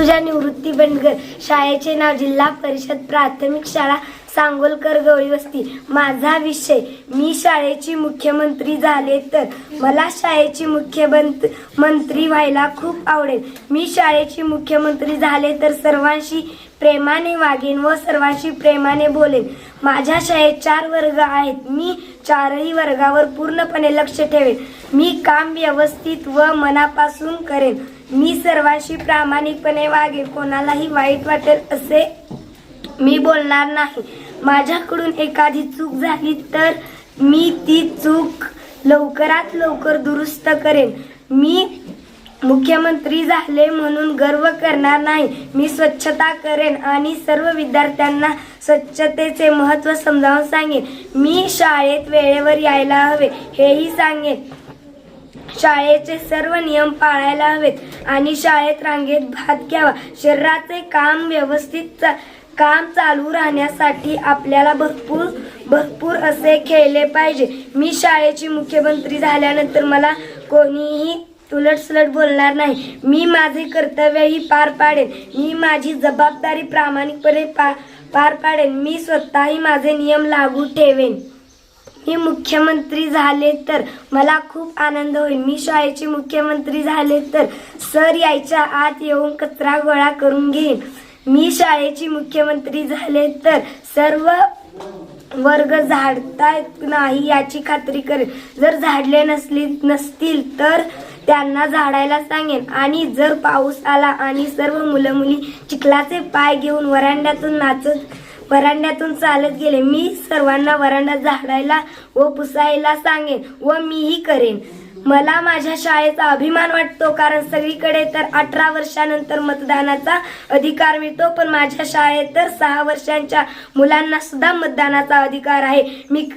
तुझ्या निवृत्ती बंडगर शाळेचे नाव जिल्हा परिषद प्राथमिक शाळा सांगोलकर गवळी वस्ती. माझा विषय मी शाळेची मुख्यमंत्री झाले तर मला शाळेची मुख्यमंत्री मंत्री व्हायला खूप आवडेल. मी शाळेची मुख्यमंत्री झाले तर सर्वांशी प्रेमाने वागेन व सर्वांशी प्रेमाने बोलेन. माझ्या शाळेत चार वर्ग आहेत. मी चारही वर्गावर पूर्णपणे लक्ष ठेवेन. मी काम व्यवस्थित व मनापासून करेन. मी सर्वांशी प्रामाणिकपणे वागेन. कोणालाही वाईट वाटेल असे मी बोलणार नाही. माझ्याकडून एखादी चूक झाली तर मी ती चूक लवकरात लवकर दुरुस्त करेन. मी मुख्यमंत्री झाले म्हणून गर्व करणार नाही. मी स्वच्छता करेन आणि सर्व विद्यार्थ्यांना स्वच्छतेचे महत्त्व समजावून सांगेन. मी शाळेत वेळेवर यायला हवे हेही सांगेन. शाळेचे सर्व नियम पाळायला हवेत आणि शाळेत रांगेत भात घ्यावा. शरीराचे काम व्यवस्थित चा- काम चालू राहण्यासाठी आपल्याला भरपूर भरपूर असे खेळले पाहिजे. मी शाळेची मुख्यमंत्री झाल्यानंतर मला कोणीही उलटसुलट बोलणार नाही. मी माझे कर्तव्यही पार पाडेन. मी माझी जबाबदारी प्रामाणिकपणे पा पार पाडेन. मी स्वतःही माझे नियम लागू ठेवेन. मी मुख्यमंत्री झाले तर मला खूप आनंद होईल. मी शाळेचे मुख्यमंत्री झाले तर सर यायच्या आत येऊन कचरा गोळा करून घेईन. मी शाळेची मुख्यमंत्री झाले तर सर्व वर्ग झाडता नाही याची खात्री करेन. जर झाडले नसली नसतील तर त्यांना झाडायला सांगेन. आणि जर पाऊस आला आणि सर्व मुलं मुली चिखलाचे पाय घेऊन वरांड्यातून नाचत वरांड्यातून चालत गेले मी सर्वांना वरांडा झाडायला व पुसायला सांगेन व मीही करेन. मला माझ्या शाळेचा अभिमान वाटतो कारण सगळीकडे तर अठरा वर्षानंतर मतदानाचा अधिकार मिळतो पण माझ्या शाळेत तर सहा वर्षांच्या मुलांना सुद्धा मतदानाचा अधिकार आहे. मी